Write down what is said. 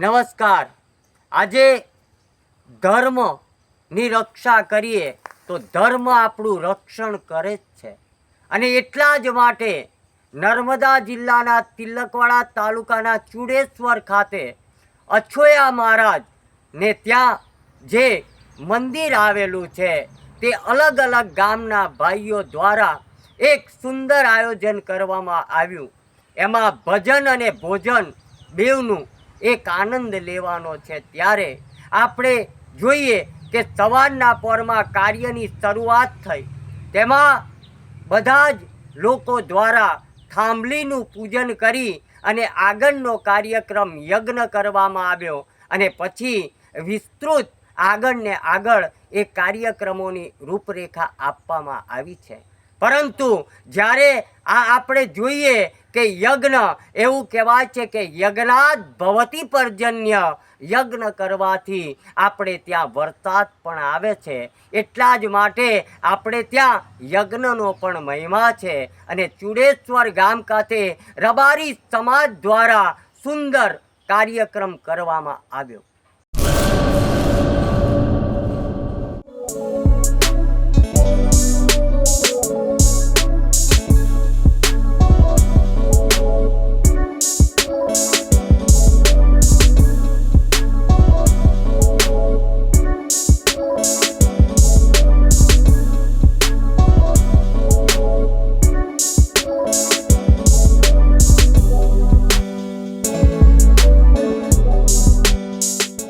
નમસ્કાર. આજે ધર્મની રક્ષા કરીએ તો ધર્મ આપણું રક્ષણ કરે જ છે. અને એટલા જ માટે નર્મદા જિલ્લાના તિલકવાડા તાલુકાના ચુડેશ્વર ખાતે અછોયા મહારાજ ને ત્યાં જે મંદિર આવેલું છે તે અલગ અલગ ગામના ભાઈઓ દ્વારા એક સુંદર આયોજન કરવામાં આવ્યું. એમાં ભજન અને ભોજન બેવનું એક આનંદ લેવાનો છે. ત્યારે આપણે જોઈએ કે સવારના પોરમાં કાર્યની શરૂઆત થઈ. તેમાં બધા જ લોકો દ્વારા થાંભલીનું પૂજન કરી અને આગળનો કાર્યક્રમ યજ્ઞ કરવામાં આવ્યો અને પછી વિસ્તૃત આગળને આગળ એ કાર્યક્રમોની રૂપરેખા આપવામાં આવી છે. પરંતુ જ્યારે આ આપણે જોઈએ કે યજ્ઞ, એવું કહેવાય છે કે યજ્ઞાદ ભવતી પર્જન્ય, યજ્ઞ કરવાથી આપણે ત્યાં વરસાદ પણ આવે છે. એટલા જ માટે આપણે ત્યાં યજ્ઞનો પણ મહિમા છે અને ચુડેશ્વર ગામ ખાતે રબારી સમાજ દ્વારા સુંદર કાર્યક્રમ કરવામાં આવ્યો.